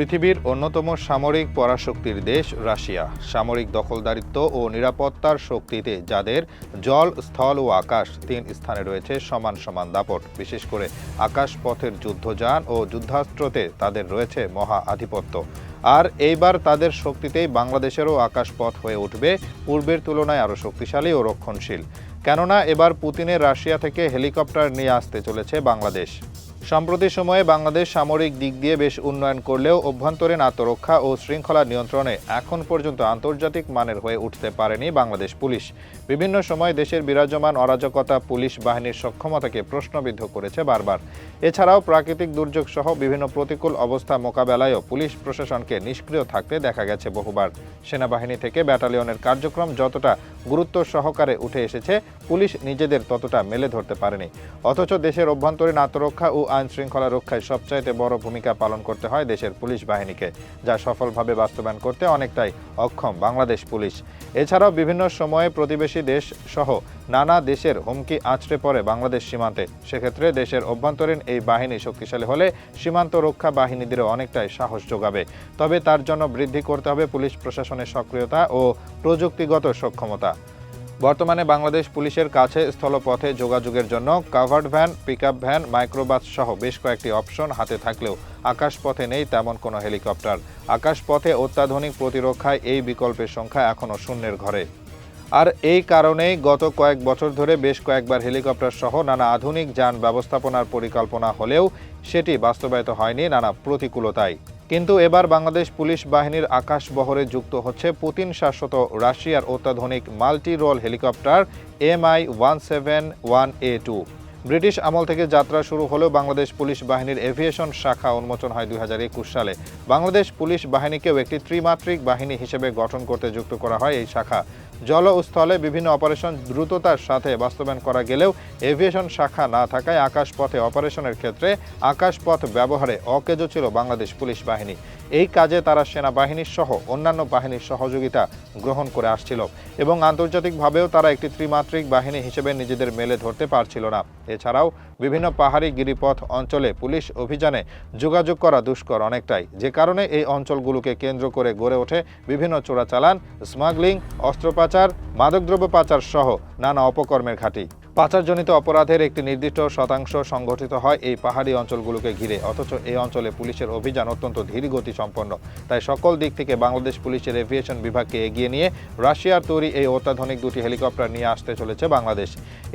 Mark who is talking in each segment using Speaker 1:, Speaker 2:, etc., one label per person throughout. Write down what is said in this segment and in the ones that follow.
Speaker 1: পৃথিবীর অন্যতম সামরিক পরাশক্তির দেশ রাশিয়া। সামরিক দখলদারিত্ব ও নিরাপত্তার শক্তিতে যাদের জল, স্থল ও আকাশ তিন স্থানে রয়েছে সমান সমান দাপট। বিশেষ করে আকাশ পথের যুদ্ধযান ও যুদ্ধাস্ত্রতে তাদের রয়েছে মহা আধিপত্য। আর এইবার তাদের শক্তিতেই বাংলাদেশেরও আকাশপথ হয়ে উঠবে, পূর্বের তুলনায় আরও শক্তিশালী ও রক্ষণশীল। কেননা এবার পুতিনের রাশিয়া থেকে হেলিকপ্টার নিয়ে আসতে চলেছে বাংলাদেশ। সম্প্রতি সময়ে বাংলাদেশ সামরিক দিক দিয়ে বেশ উন্নয়ন করলেও অভ্যন্তরীণ আত্মরক্ষা ও শৃঙ্খলা নিয়ন্ত্রণে এখন পর্যন্ত আন্তর্জাতিক মানের হয়ে উঠতে পারেনি বাংলাদেশ পুলিশ। বিভিন্ন সময় দেশের বিরাজমান অরাজকতা পুলিশ বাহিনীর সক্ষমতাকে প্রশ্নবিদ্ধ করেছে বারবার। এছাড়াও প্রাকৃতিক দুর্যোগ সহ বিভিন্ন প্রতিকূল অবস্থা মোকাবেলায়ও পুলিশ প্রশাসনকে নিষ্ক্রিয় থাকতে দেখা গেছে বহুবার। সেনাবাহিনী থেকে ব্যাটালিয়নের কার্যক্রম যতটা গুরুত্ব সহকারে উঠে এসেছে, পুলিশ নিজেদের ততটা মেলে ধরতে পারেনি। অথচ দেশের অভ্যন্তরীণ আত্মরক্ষা ও আইন শৃঙ্খলা রক্ষায় সবচাইতে বড় ভূমিকা পালন করতে হয় দেশের পুলিশ বাহিনীকে, যা সফলভাবে বাস্তবায়ন করতে অনেকটাই অক্ষম বাংলাদেশ পুলিশ। এছাড়াও বিভিন্ন সময়ে প্রতিবেশী দেশ সহ নানা দেশের হুমকি আছড়ে পড়ে বাংলাদেশ সীমান্তে। সেক্ষেত্রে দেশের অভ্যন্তরীণ এই বাহিনী শক্তিশালী হলে সীমান্ত রক্ষা বাহিনীদেরও অনেকটাই সাহস যোগাবে। তবে তার জন্য বৃদ্ধি করতে হবে পুলিশ প্রশাসনের সক্রিয়তা ও প্রযুক্তিগত সক্ষমতা। বর্তমানে বাংলাদেশ পুলিশের কাছে স্থলপথে যোগাযোগের জন্য covered van, pickup van, microbus সহ বেশ কয়েকটি অপশন হাতে থাকলেও আকাশপথে নেই তেমন কোনো হেলিকপ্টার। আকাশপথে অত্যাধুনিক প্রতিরক্ষায় এই বিকল্পের সংখ্যা এখনও শূন্যের ঘরে। আর এই কারণেই গত কয়েক বছর ধরে বেশ কয়েকবার হেলিকপ্টার সহ নানা আধুনিক যান ব্যবস্থাপনার পরিকল্পনা হলেও সেটি বাস্তবায়িত হয়নি নানা প্রতিকূলতায়। কিন্তু এবার বাংলাদেশ পুলিশ বাহিনীর আকাশ বহরে যুক্ত হচ্ছে পুতিন শাসত রাশিয়ার অত্যাধুনিক multi role helicopter MI one seven one A two. British আমল থেকে যাত্রা শুরু হলেও বাংলাদেশ পুলিশ বাহিনীর এভিয়েশন শাখা উন্মোচন হয় দুই হাজার একুশ সালে। বাংলাদেশ পুলিশ বাহিনীকেও একটি ত্রিমাত্রিক বাহিনী হিসেবে গঠন করতে যুক্ত করা হয় এই শাখা। জল ও স্থলে বিভিন্ন অপারেশন দ্রুততার সাথে বাস্তবায়ন করা গেলেও এভিয়েশন শাখা না থাকায় আকাশপথে অপারেশনের ক্ষেত্রে আকাশপথ ব্যবহারে অকেজো ছিল বাংলাদেশ পুলিশ বাহিনী। এই কাজে তারা সেনাবাহিনীর সহ অন্যান্য বাহিনীর সহযোগিতা গ্রহণ করে আসছিল এবং আন্তর্জাতিকভাবেও তারা একটি ত্রিমাত্রিক বাহিনী হিসেবে নিজেদের মেলে ধরতে পারছিল না। এছাড়াও বিভিন্ন পাহাড়ি গিরিপথ অঞ্চলে পুলিশ অভিযানে যোগাযোগ করা দুষ্কর অনেকটাই। যে কারণে এই অঞ্চলগুলোকে কেন্দ্র করে গড়ে ওঠে বিভিন্ন চোরাচালান, স্মাগলিং অস্ত্র পাচার মাদকদ্রব্য পাচার সহ নানা অপকর্মের ঘাঁটি। পাচারজনিত অপরাধের একটি নির্দিষ্ট শতাংশ সংঘটিত হয় এই পাহাড়ি অঞ্চলগুলোকে ঘিরে। অথচ এই অঞ্চলে পুলিশের অভিযান অত্যন্ত ধীরগতি সম্পন্ন। তাই সকল দিক থেকে বাংলাদেশ পুলিশের এভিয়েশন বিভাগকে এগিয়ে নিয়ে রাশিয়ার তৈরি এই অত্যাধুনিক দুটি হেলিকপ্টার নিয়ে আসতে চলেছে বাংলাদেশ।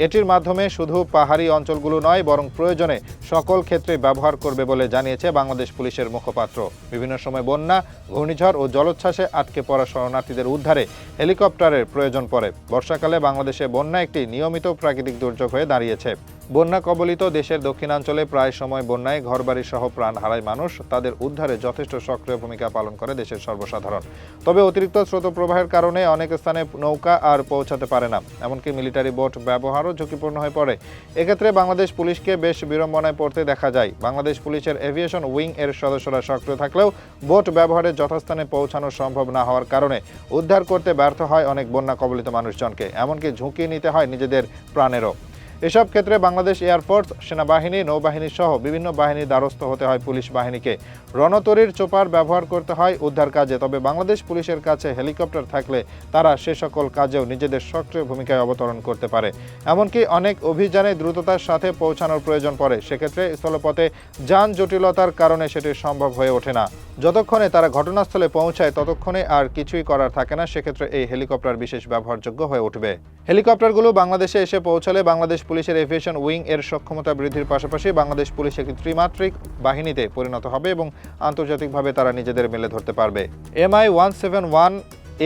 Speaker 1: এটির মাধ্যমে শুধু পাহাড়ি অঞ্চলগুলো নয়, বরং প্রয়োজনে সকল ক্ষেত্রে ব্যবহার করবে বলে জানিয়েছে বাংলাদেশ পুলিশের মুখপাত্র। বিভিন্ন সময় বন্যা, ঘূর্ণিঝড় ও জলোচ্ছ্বাসে আটকে পড়া শরণার্থীদের উদ্ধারে হেলিকপ্টারের প্রয়োজন পড়ে। বর্ষাকালে বাংলাদেশে বন্যা একটি নিয়মিত প্রাকৃতিক দুর্যোগ হয়ে দাঁড়িয়েছে। বন্যা কবলিত দেশের দক্ষিণাঞ্চলে প্রায় সময় বন্যায় ঘরবাড়ি সহ প্রাণ হারায় মানুষ। তাদের উদ্ধারে যথেষ্ট সক্রিয় ভূমিকা পালন করে দেশের সর্বসাধারণ। তবে অতিরিক্ত স্রোত প্রবাহের কারণে অনেক স্থানে নৌকা আর পৌঁছাতে পারে না। এমনকি মিলিটারি বোট ব্যবহারও ঝুঁকিপূর্ণ হয়ে পড়ে। এক্ষেত্রে বাংলাদেশ পুলিশকে বেশ বিড়ম্বনায় পড়তে দেখা যায়। বাংলাদেশ পুলিশের এভিয়েশন উইং এর সদস্যরা সক্রিয় থাকলেও বোট ব্যবহারে যথাস্থানে পৌঁছানো সম্ভব না হওয়ার কারণে উদ্ধার করতে ব্যর্থ হয় অনেক বন্যা কবলিত মানুষজনকে। এমনকি ঝুঁকি নিতে হয় নিজেদের প্রাণেরও। এসব ক্ষেত্রে বাংলাদেশ এয়ারফোর্স সেনাবাহিনী, নৌবাহিনী সহ বিভিন্ন বাহিনীর দ্বারস্থ হতে হয় পুলিশ বাহিনীকে। রণতরীর চোপার ব্যবহার করতে হয় উদ্ধার কাজে, তবে বাংলাদেশ পুলিশের কাছে হেলিকপ্টার থাকলে তারা সে সকল কাজেও নিজেদের সক্রিয় ভূমিকায় অবতরণ করতে পারে। এমনকি অনেক অভিযানে দ্রুততার সাথে পৌঁছানোর প্রয়োজন পড়ে। সেক্ষেত্রে স্থলপথে যান জটিলতার কারণে সেটি সম্ভব হয়ে ওঠে না। যতক্ষণে তারা ঘটনাস্থলে পৌঁছায়, ততক্ষণে আর কিছুই করার থাকে না। সেক্ষেত্রে এই হেলিকপ্টার বিশেষ ব্যবহারযোগ্য হয়ে উঠবে। হেলিকপ্টারগুলো বাংলাদেশে এসে পৌঁছালে বাংলাদেশ পুলিশের এভিয়েশন উইং এর সক্ষমতা বৃদ্ধির পাশাপাশি বাংলাদেশ পুলিশ একটি ত্রিমাত্রিক বাহিনীতে পরিণত হবে এবং আন্তর্জাতিকভাবে তারা নিজেদের মেলে ধরতে পারবে। MI one seven one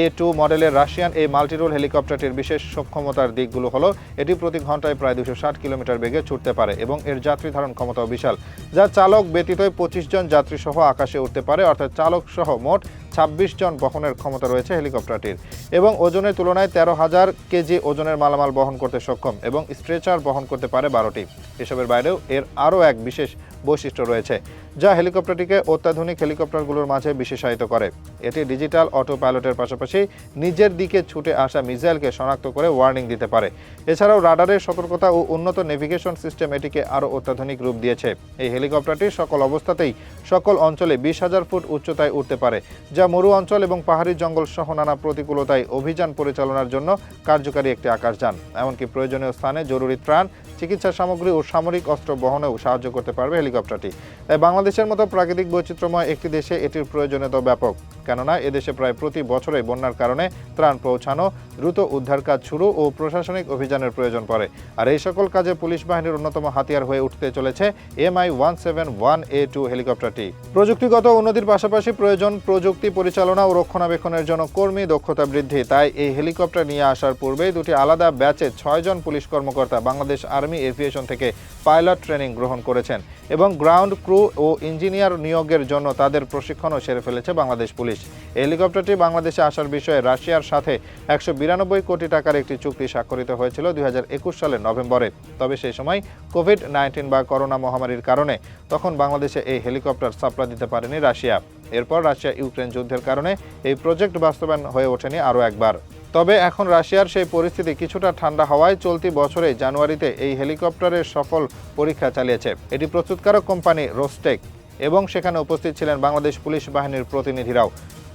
Speaker 1: A two মডেলের রাশিয়ান এই মাল্টিরোল হেলিকপ্টারটির বিশেষ সক্ষমতার দিকগুলো হলো, এটি প্রতি ঘন্টায় প্রায় দুশো ষাট কিলোমিটার বেগে ছুটতে পারে এবং এর যাত্রী ধারণ ক্ষমতাও বিশাল, যা চালক ব্যতীত পঁচিশ জন যাত্রী সহ আকাশে উঠতে পারে, অর্থাৎ চালক সহ মোট ছাব্বিশ জন বহনের ক্ষমতা রয়েছে হেলিকপ্টারটির এবং ওজনের তুলনায় তেরো হাজার কেজি ওজনের মালামাল বহন করতে সক্ষম এবং স্ট্রেচার বহন করতে পারে বারোটি। এসবের বাইরেও এর আরও এক বিশেষ বৈশিষ্ট্য রয়েছে। যা হেলিকপ্টারটিকে অত্যাধুনিক হেলিকপ্টারগুলোর মাঝে বিশেষায়িত করে। এটি ডিজিটাল অটো পাইলটের পাশাপাশি নিজের দিকে ছুটে আসা মিসাইলকে শনাক্ত করে ওয়ার্নিং দিতে পারে। এছাড়াও রাডারের সতর্কতা ও উন্নত নেভিগেশন সিস্টেম এটিকে আরও অত্যাধুনিক রূপ দিয়েছে। এই হেলিকপ্টারটি সকল অবস্থাতেই সকল অঞ্চলে বিশ হাজার ফুট উচ্চতায় উঠতে পারে, যা মরু অঞ্চল এবং পাহাড়ি জঙ্গল সহ নানা প্রতিকূলতায় অভিযান পরিচালনার জন্য কার্যকারী একটি আকাশযান। এমনকি প্রয়োজনীয় স্থানে জরুরি ত্রাণ চিকিৎসা সামগ্রী ও সামরিক অস্ত্র বহনেও সাহায্য করতে পারবে হেলিকপ্টারটি। তাই বাংলাদেশের মতো প্রাকৃতিক বৈচিত্র্যময় একটি দেশে এটির প্রয়োজনীয়তা ব্যাপক। কেননা এদেশে প্রায় প্রতি বছরে বন্যার কারণে ত্রাণ পৌঁছানো, দ্রুত উদ্ধার কাজ শুরু ও প্রশাসনিক অভিযানের প্রয়োজন পড়ে। আর এই সকল কাজে পুলিশ বাহিনীর অন্যতম হাতিয়ার হয়ে উঠতে চলেছে MI one seven one A two হেলিকপ্টারটি। প্রযুক্তিগত উন্নতির পাশাপাশি প্রয়োজন প্রযুক্তি পরিচালনা ও রক্ষণাবেক্ষণের জন্য কর্মী দক্ষতা বৃদ্ধি। তাই এই হেলিকপ্টার নিয়ে আসার পূর্বেই দুটি আলাদা ব্যাচে ছয়জন পুলিশ কর্মকর্তা বাংলাদেশ আর্মি এভিয়েশন থেকে পাইলট ট্রেনিং গ্রহণ করেছেন এবং গ্রাউন্ড ক্রু ও ইঞ্জিনিয়ার নিয়োগের জন্য তাদের প্রশিক্ষণও সেরে ফেলেছে বাংলাদেশ পুলিশ। হেলিকপ্টারটি বাংলাদেশে আসার বিষয়ে রাশিয়ার সাথে একশো বিরানব্বই কোটি টাকার একটি চুক্তি স্বাক্ষরিত হয়েছিল দুই হাজার একুশ সালের নভেম্বরে। তবে সেই সময় কোভিড নাইন্টিন বা করোনা মহামারীর কারণে তখন বাংলাদেশে এই হেলিকপ্টার সাপ্লাই দিতে পারেনি রাশিয়া। এরপর রাশিয়া ইউক্রেন যুদ্ধের কারণে এই প্রজেক্ট বাস্তবায়ন হয়ে ওঠেনি আরও একবার। তবে এখন রাশিয়ার সেই পরিস্থিতি কিছুটা ঠান্ডা হওয়ায় চলতি বছরে জানুয়ারিতে এই হেলিকপ্টারের সফল পরীক্ষা চালিয়েছে। এটি প্রস্তুতকারক কোম্পানি রোস্টেক এবং সেখানে উপস্থিত ছিলেন বাংলাদেশ পুলিশ বাহিনীর প্রতিনিধিরাও।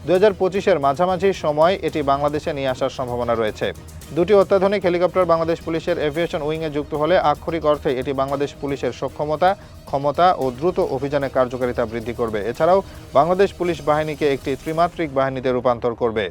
Speaker 1: দু হাজার পঁচিশের মাঝামাঝি সময় এটি বাংলাদেশে নিয়ে আসার সম্ভাবনা রয়েছে। দুটি অত্যাধুনিক হেলিকপ্টার বাংলাদেশ পুলিশের এভিয়েশন উইংয়ে যুক্ত হলে আক্ষরিক অর্থে এটি বাংলাদেশ পুলিশের সক্ষমতা, ক্ষমতা ও দ্রুত অভিযানের কার্যকারিতা বৃদ্ধি করবে। এছাড়াও বাংলাদেশ পুলিশ বাহিনীকে একটি ত্রিমাত্রিক বাহিনীতে রূপান্তর করবে।